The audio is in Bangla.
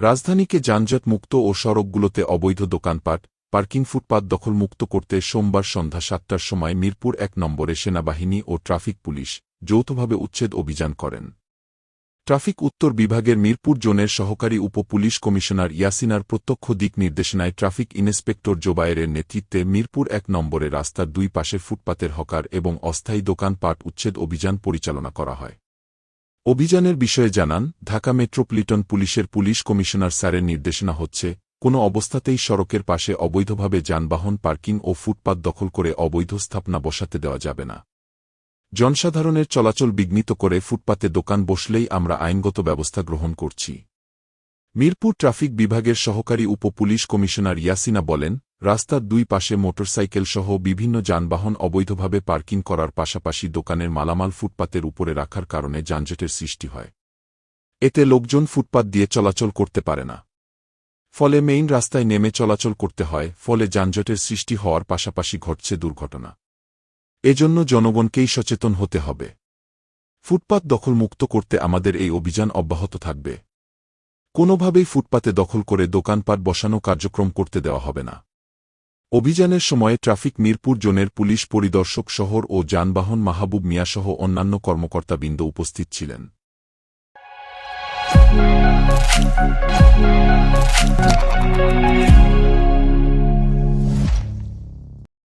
রাজধানীকে যানজট মুক্ত ও সড়কগুলোতে অবৈধ দোকানপাট, পার্কিং ফুটপাত দখলমুক্ত করতে সোমবার সন্ধ্যা সাতটার সময় মিরপুর এক নম্বরে সেনাবাহিনী ও ট্রাফিক পুলিশ যৌথভাবে উচ্ছেদ অভিযান করেন। ট্রাফিক উত্তর বিভাগের মিরপুর জোনের সহকারী উপ পুলিশ কমিশনার ইয়াসিনার প্রত্যক্ষ দিক নির্দেশনায় ট্রাফিক ইন্সপেক্টর জোবায়েরের নেতৃত্বে মিরপুর এক নম্বরে রাস্তার দুই পাশে ফুটপাতের হকার এবং অস্থায়ী দোকানপাট উচ্ছেদ অভিযান পরিচালনা করা হয়। অভিযানের বিষয়ে জানান, ঢাকা মেট্রোপলিটন পুলিশের পুলিশ কমিশনার স্যারের নির্দেশনা হচ্ছে, কোনো অবস্থাতেই সড়কের পাশে অবৈধভাবে যানবাহন, পার্কিং ও ফুটপাত দখল করে অবৈধ স্থাপনা বসাতে দেওয়া যাবে না। জনসাধারণের চলাচল বিঘ্নিত করে ফুটপাতে দোকান বসলেই আমরা আইনগত ব্যবস্থা গ্রহণ করছি। মিরপুর ট্রাফিক বিভাগের সহকারী উপ পুলিশ কমিশনার ইয়াসিনা বলেন, রাস্তার দুই পাশে মোটরসাইকেল সহ বিভিন্ন যানবাহন অবৈধভাবে পার্কিং করার পাশাপাশি দোকানের মালামাল ফুটপাতের উপরে রাখার কারণে যানজটের সৃষ্টি হয়। এতে লোকজন ফুটপাত দিয়ে চলাচল করতে পারে না। ফলে মেইন রাস্তায় নেমে চলাচল করতে হয়, ফলে যানজটের সৃষ্টি হওয়ার পাশাপাশি ঘটছে দুর্ঘটনা। এজন্য জনগণকেই সচেতন হতে হবে। ফুটপাত দখলমুক্ত করতে আমাদের এই অভিযান অব্যাহত থাকবে। কোনোভাবেই ফুটপাতে দখল করে দোকানপাট বসানো কার্যক্রম করতে দেওয়া হবে না। অভিযানের সময়ে ট্রাফিক মিরপুর জোনের পুলিশ পরিদর্শক শহর ও যানবাহন মাহবুব মিয়াসহ অন্যান্য কর্মকর্তাবৃন্দ উপস্থিত ছিলেন।